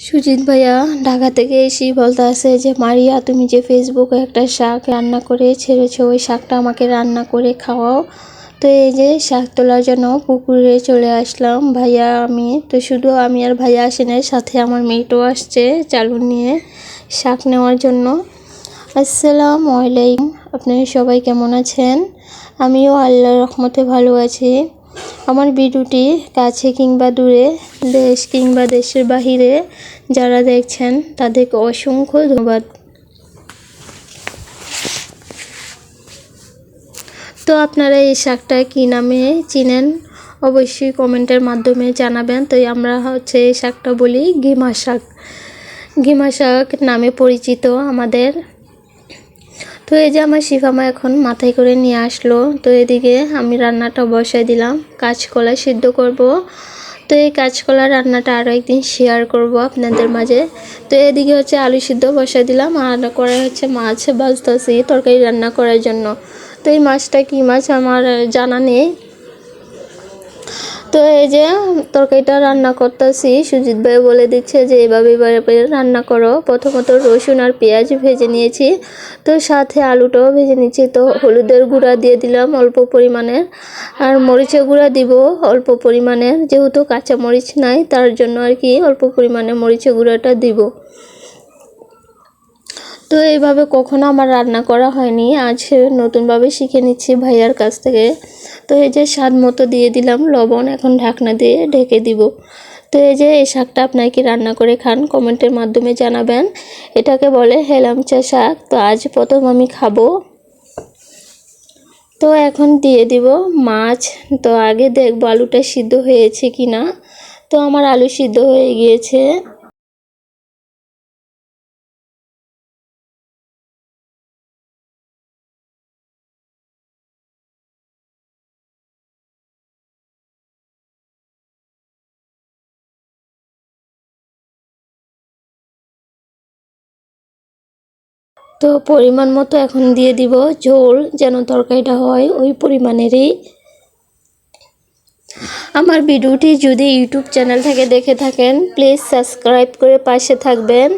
সুজিত ভাইয়া, ঢাকা থেকে এসেই বলতে আছে যে, মারিয়া, তুমি যে ফেসবুকে একটা শাক রান্না করে ছেড়েছো, ওই শাকটা আমাকে রান্না করে খাওয়াও। তো এই যে শাক তোলার জন্য পুকুরে চলে আসলাম। ভাইয়া, আমি তো শুধু আমি আর ভাইয়া আসি না সাথে আমার মেয়েটাও আসছে চালু নিয়ে শাক নেওয়ার জন্য। আসসালামু আলাইকুম, আপনারা সবাই কেমন আছেন? আমিও আল্লাহর রহমতে ভালো আছি। আমার ভিডিওটি কাছে কিংবা দূরে, দেশ কিংবা দেশের বাহিরে যারা দেখছেন, তাদেরকে অসংখ্য ধন্যবাদ। তো আপনারা এই শাকটা কী নামে চিনেন? অবশ্যই কমেন্টের মাধ্যমে জানাবেন। তো আমরা হচ্ছে এই শাকটা বলি ঘিমা শাক। ঘিমা শাক নামে পরিচিত আমাদের। তো এই যে আমার শিফামা এখন মাথায় করে নিয়ে আসলো, তো এদিকে আমি রান্নাটা বসাই দিলাম, কাঁচকলা সিদ্ধ করব। তো এই কাঁচকলা রান্নাটা আরও একদিন শেয়ার করব আপনাদের মাঝে। তো এদিকে হচ্ছে আলু সিদ্ধ বসাই দিলাম, আর করে হচ্ছে মাছ ভাজতেছি, তরকারি রান্না করার জন্য। তো এই মাছটা কী মাছ আমার জানা নেই তো এই যে তরকারিটা রান্না করতেছি, সুজিত ভাই বলে দিচ্ছে যে এভাবে রান্না করো। প্রথমত রসুন আর পেঁয়াজ ভেজে নিয়েছি, তো সাথে আলুটাও ভেজে নিয়েছি। তো হলুদের গুঁড়া দিয়ে দিলাম অল্প পরিমাণের আর মরিচের গুঁড়া দিব অল্প পরিমাণের যেহেতু কাঁচা মরিচ নাই, তার জন্য আর কি অল্প পরিমাণে মরিচের গুঁড়াটা দিব। তো এইভাবে কখনো আমার রান্না করা হয়নি। আজ নতুনভাবে শিখে নিচ্ছি ভাইয়ার কাছ থেকে। তো এই যে স্বাদ মতো দিয়ে দিলাম লবণ, এখন ঢাকনা দিয়ে ঢেকে দিব। তো এই যে এই শাকটা আপনার কি রান্না করে খান, কমেন্টের মাধ্যমে জানাবেন। এটাকে বলে হেলামচা শাক। তো আজ প্রথম আমি খাব। তো এখন দিয়ে দিব মাছ। তো আগে দেখব আলুটা সিদ্ধ হয়েছে কি না তো আমার আলু সিদ্ধ হয়ে গিয়েছে। তো পরিমাণ মতো এখন দিয়ে দিব ঝোল যেন তরকারিটা হয় ওই পরিমাণেরই। আমার ভিডিওটি যদি ইউটিউব চ্যানেল থেকে দেখে থাকেন প্লিজ সাবস্ক্রাইব করে পাশে থাকবেন।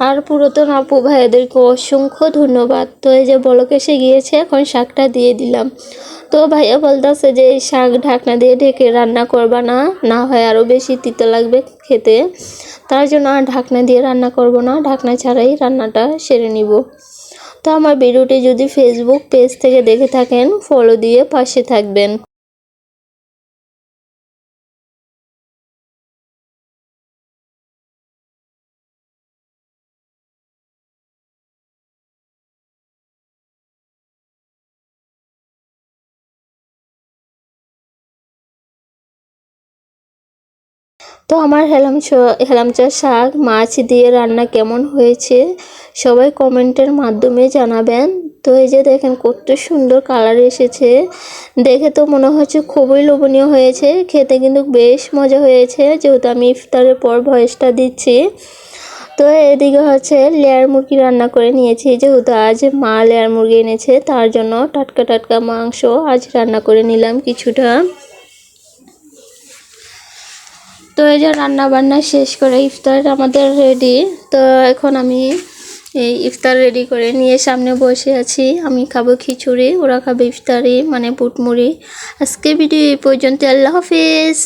আর পুরাতন আপু ভাইয়াদেরকে অসংখ্য ধন্যবাদ। তো এই যে বলক এসে গিয়েছে, এখন শাকটা দিয়ে দিলাম। তো ভাইয়া বলতেছে যে, এই শাক ঢাকনা দিয়ে ঢেকে রান্না করবা না না হয় আরও বেশি তিতো লাগবে খেতে। তার জন্য আর ঢাকনা দিয়ে রান্না করব না, ঢাকনা ছাড়াই রান্নাটা সেরে নিব। তো আমার ভিডিওটি যদি ফেসবুক পেজ থেকে দেখে থাকেন ফলো দিয়ে পাশে থাকবেন। তো আমার হেলাম হেলামচা শাক, মাছ দিয়ে রান্না কেমন হয়েছে, সবাই কমেন্টের মাধ্যমে জানাবেন। তো এই যে দেখেন, কত সুন্দর কালার এসেছে। দেখে তো মনে হচ্ছে খুবই লোভনীয় হয়েছে, খেতে কিন্তু বেশ মজা হয়েছে, যেহেতু আমি ইফতারের পর ভয়েসটা দিচ্ছি। তো এদিকে হচ্ছে লেয়ার মুরগি রান্না করে নিয়েছি, যেহেতু আজ মা লেয়ার মুরগি এনেছে, তার জন্য টাটকা টাটকা মাংস আজ রান্না করে নিলাম কিছুটা। তো এই যে রান্না বান্না শেষ করে ইফতার আমাদের রেডি তো এখন আমি এই ইফতার রেডি করে নিয়ে সামনে বসে আছি। আমি খাব খিচুড়ি, ওরা খাবে ইফতারি মানে বুটমুড়ি। আজকে ভিডিও এই পর্যন্ত আল্লাহ হাফিজ।